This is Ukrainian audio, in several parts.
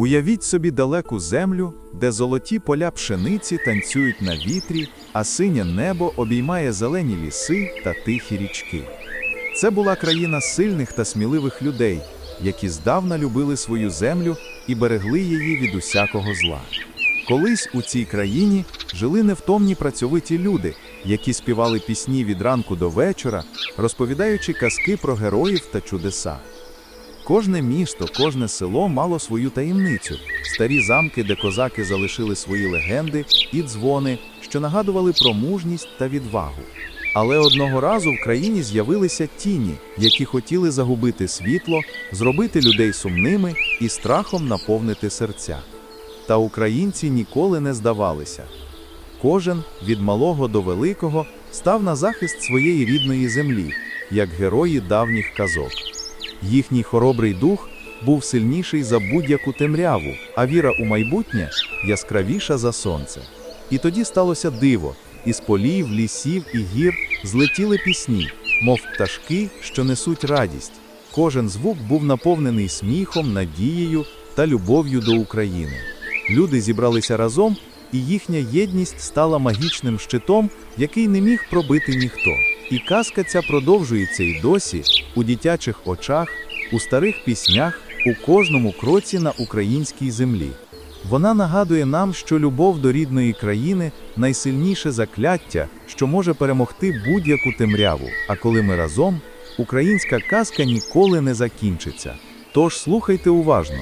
Уявіть собі далеку землю, де золоті поля пшениці танцюють на вітрі, а синє небо обіймає зелені ліси та тихі річки. Це була країна сильних та сміливих людей, які здавна любили свою землю і берегли її від усякого зла. Колись у цій країні жили невтомні працьовиті люди, які співали пісні від ранку до вечора, розповідаючи казки про героїв та чудеса. Кожне місто, кожне село мало свою таємницю, старі замки, де козаки залишили свої легенди і дзвони, що нагадували про мужність та відвагу. Але одного разу в країні з'явилися тіні, які хотіли загубити світло, зробити людей сумними і страхом наповнити серця. Та українці ніколи не здавалися. Кожен, від малого до великого, став на захист своєї рідної землі, як герої давніх казок. Їхній хоробрий дух був сильніший за будь-яку темряву, а віра у майбутнє яскравіша за сонце. І тоді сталося диво: із полів, лісів і гір злетіли пісні, мов пташки, що несуть радість. Кожен звук був наповнений сміхом, надією та любов'ю до України. Люди зібралися разом, і їхня єдність стала магічним щитом, який не міг пробити ніхто. І казка ця продовжується й досі у дитячих очах, у старих піснях, у кожному кроці на українській землі. Вона нагадує нам, що любов до рідної країни найсильніше закляття, що може перемогти будь-яку темряву. А коли ми разом, українська казка ніколи не закінчиться. Тож слухайте уважно,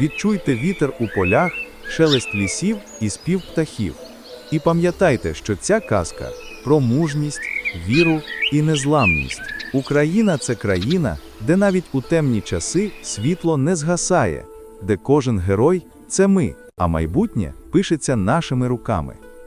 відчуйте вітер у полях, шелест лісів і спів птахів. І пам'ятайте, що ця казка про мужність, віру і незламність. Україна це країна, де навіть у темні часи світло не згасає, де кожен герой це ми, а майбутнє пишеться нашими руками.